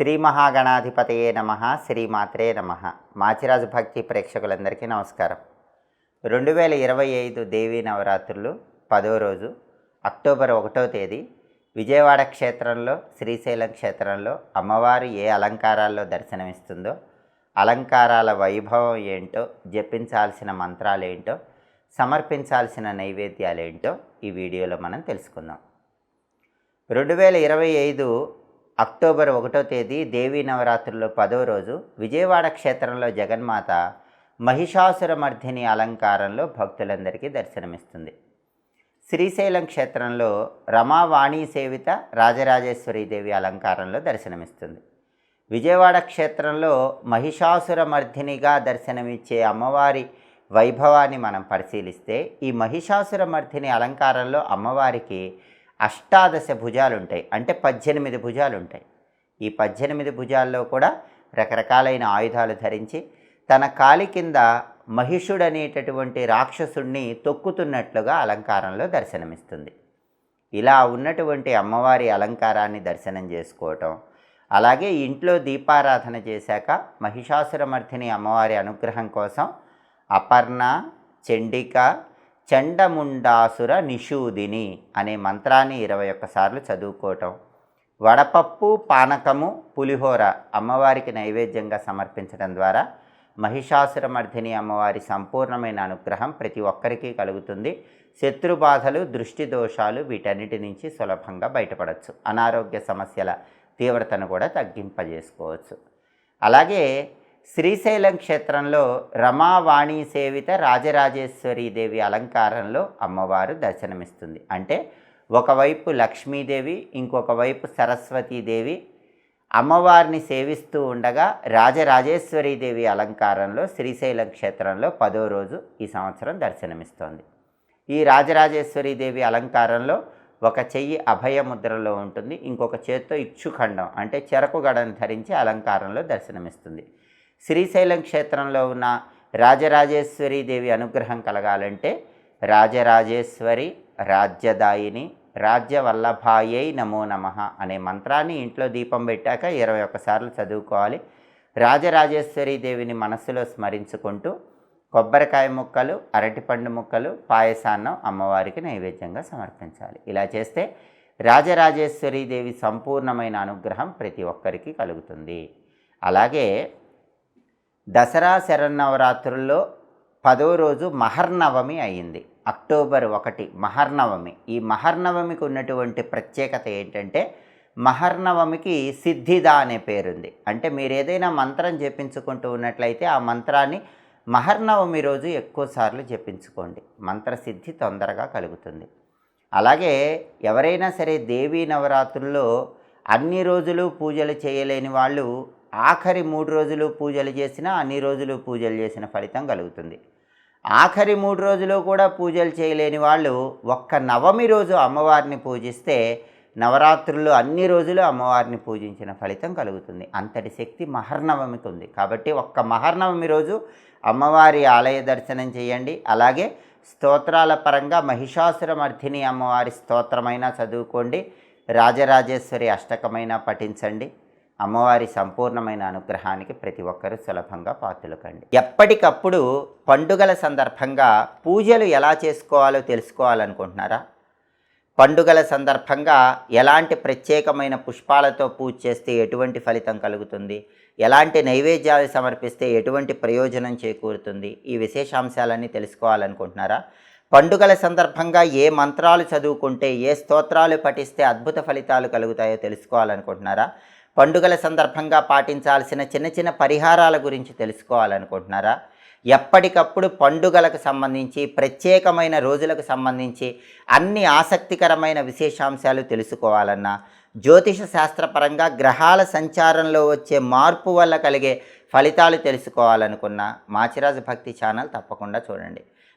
శ్రీ మహాగణాధిపతయే నమ శ్రీమాత్రే నమ. మాచిరాజు భక్తి ప్రేక్షకులందరికీ నమస్కారం. రెండు వేల ఇరవై ఐదు దేవీ నవరాత్రులు పదో రోజు అక్టోబర్ ఒకటో తేదీ విజయవాడ క్షేత్రంలో శ్రీశైలం క్షేత్రంలో అమ్మవారు ఏ అలంకారాల్లో దర్శనమిస్తుందో అలంకారాల వైభవం ఏంటో జపించాల్సిన మంత్రాలు ఏంటో సమర్పించాల్సిన నైవేద్యాలు ఏంటో ఈ వీడియోలో మనం తెలుసుకుందాం. రెండు వేల ఇరవై ఐదు అక్టోబర్ ఒకటో తేదీ దేవీ నవరాత్రుల్లో పదో రోజు విజయవాడ క్షేత్రంలో జగన్మాత మహిషాసురమర్ధిని అలంకారంలో భక్తులందరికీ దర్శనమిస్తుంది. శ్రీశైలం క్షేత్రంలో రమావాణి సేవిత రాజరాజేశ్వరీదేవి అలంకారంలో దర్శనమిస్తుంది. విజయవాడ క్షేత్రంలో మహిషాసురమర్ధినిగా దర్శనమిచ్చే అమ్మవారి వైభవాన్ని మనం పరిశీలిస్తే ఈ మహిషాసురమర్ధిని అలంకారంలో అమ్మవారికి అష్టాదశ భుజాలు ఉంటాయి అంటే పద్దెనిమిది భుజాలు ఉంటాయి ఈ పద్దెనిమిది భుజాల్లో కూడా రకరకాలైన ఆయుధాలు ధరించి తన కాలి కింద మహిషుడు అనేటటువంటి రాక్షసుణ్ణి తొక్కుతున్నట్లుగా అలంకారంలో దర్శనమిస్తుంది. ఇలా ఉన్నటువంటి అమ్మవారి అలంకారాన్ని దర్శనం చేసుకోవటం అలాగే ఇంట్లో దీపారాధన చేశాక మహిషాసురమర్థిని అమ్మవారి అనుగ్రహం కోసం అపర్ణ చండిక చండముండాసుర నిషూదిని అనే మంత్రాన్ని ఇరవై ఒక్కసార్లు చదువుకోవటం. వడపప్పు పానకము పులిహోర అమ్మవారికి నైవేద్యంగా సమర్పించడం ద్వారా మహిషాసురమర్ధిని అమ్మవారి సంపూర్ణమైన అనుగ్రహం ప్రతి ఒక్కరికి కలుగుతుంది. శత్రు బాధలు దృష్టి దోషాలు వీటన్నిటి నుంచి సులభంగా బయటపడవచ్చు అనారోగ్య సమస్యల తీవ్రతను కూడా తగ్గింపజేసుకోవచ్చు. అలాగే శ్రీశైలం క్షేత్రంలో రమావాణి సేవిత రాజరాజేశ్వరి దేవి అలంకారంలో అమ్మవారు దర్శనమిస్తుంది. అంటే ఒకవైపు లక్ష్మీదేవి ఇంకొక వైపు సరస్వతీదేవి అమ్మవారిని సేవిస్తూ ఉండగా రాజరాజేశ్వరీదేవి అలంకారంలో శ్రీశైలం క్షేత్రంలో పదో రోజు ఈ సంవత్సరం దర్శనమిస్తోంది. ఈ రాజరాజేశ్వరీదేవి అలంకారంలో ఒక చెయ్యి అభయముద్రలో ఉంటుంది ఇంకొక చేత్తో ఇచ్చుఖండం అంటే చెరకుగడను ధరించి అలంకారంలో దర్శనమిస్తుంది. శ్రీశైలం క్షేత్రంలో ఉన్న రాజరాజేశ్వరి దేవి అనుగ్రహం కలగాలంటే రాజరాజేశ్వరి రాజ్యదాయిని రాజ్యవల్లభాయై నమో నమ అనే మంత్రాన్ని ఇంట్లో దీపం పెట్టాక ఇరవై ఒక్కసార్లు చదువుకోవాలి. రాజరాజేశ్వరి దేవిని మనస్సులో స్మరించుకుంటూ కొబ్బరికాయ ముక్కలు అరటిపండు ముక్కలు పాయసాన్నం అమ్మవారికి నైవేద్యంగా సమర్పించాలి. ఇలా చేస్తే రాజరాజేశ్వరి దేవి సంపూర్ణమైన అనుగ్రహం ప్రతి ఒక్కరికి కలుగుతుంది. అలాగే దసరా శరన్నవరాత్రుల్లో పదో రోజు మహర్నవమి అయింది అక్టోబర్ ఒకటి మహర్నవమి. ఈ మహర్నవమికి ఉన్నటువంటి ప్రత్యేకత ఏంటంటే మహర్నవమికి సిద్ధిద అనే పేరుంది. అంటే మీరు ఏదైనా మంత్రం జపించుకుంటూ ఉన్నట్లయితే ఆ మంత్రాన్ని మహర్నవమి రోజు ఎక్కువసార్లు జపించుకోండి. మంత్రసిద్ధి తొందరగా కలుగుతుంది. అలాగే ఎవరైనా సరే దేవీ నవరాత్రుల్లో అన్ని రోజులు పూజలు చేయలేని వాళ్ళు ఆఖరి మూడు రోజులు పూజలు చేసినా అన్ని రోజులు పూజలు చేసిన ఫలితం కలుగుతుంది. ఆఖరి మూడు రోజులు కూడా పూజలు చేయలేని వాళ్ళు ఒక్క నవమి రోజు అమ్మవారిని పూజిస్తే నవరాత్రులు అన్ని రోజులు అమ్మవారిని పూజించిన ఫలితం కలుగుతుంది. అంతటి శక్తి మహర్నవమికి ఉంది. కాబట్టి ఒక్క మహర్నవమి రోజు అమ్మవారి ఆలయ దర్శనం చేయండి. అలాగే స్తోత్రాల పరంగా మహిషాసురమర్ధిని అమ్మవారి స్తోత్రమైనా చదువుకోండి. రాజరాజేశ్వరి అష్టకమైనా పఠించండి. అమ్మవారి సంపూర్ణమైన అనుగ్రహానికి ప్రతి ఒక్కరూ సులభంగా పాత్రలకండి. ఎప్పటికప్పుడు పండుగల సందర్భంగా పూజలు ఎలా చేసుకోవాలో తెలుసుకోవాలనుకుంటున్నారా? పండుగల సందర్భంగా ఎలాంటి ప్రత్యేకమైన పుష్పాలతో పూజ చేస్తే ఎటువంటి ఫలితం కలుగుతుంది? ఎలాంటి నైవేద్యాలు సమర్పిస్తే ఎటువంటి ప్రయోజనం చేకూరుతుంది? ఈ విశేషాంశాలన్నీ తెలుసుకోవాలనుకుంటున్నారా? పండుగల సందర్భంగా ఏ మంత్రాలు చదువుకుంటే ఏ స్తోత్రాలు పఠిస్తే అద్భుత ఫలితాలు కలుగుతాయో తెలుసుకోవాలనుకుంటున్నారా? పండుగల సందర్భంగా పాటించాల్సిన చిన్న చిన్న పరిహారాల గురించి తెలుసుకోవాలనుకుంటున్నారా? ఎప్పటికప్పుడు పండుగలకు సంబంధించి ప్రత్యేకమైన రోజులకు సంబంధించి అన్ని ఆసక్తికరమైన విశేషాంశాలు తెలుసుకోవాలన్నా జ్యోతిష శాస్త్రపరంగా గ్రహాల సంచారంలో వచ్చే మార్పు వల్ల కలిగే ఫలితాలు తెలుసుకోవాలనుకున్న మాచిరాజు భక్తి ఛానల్ తప్పకుండా చూడండి.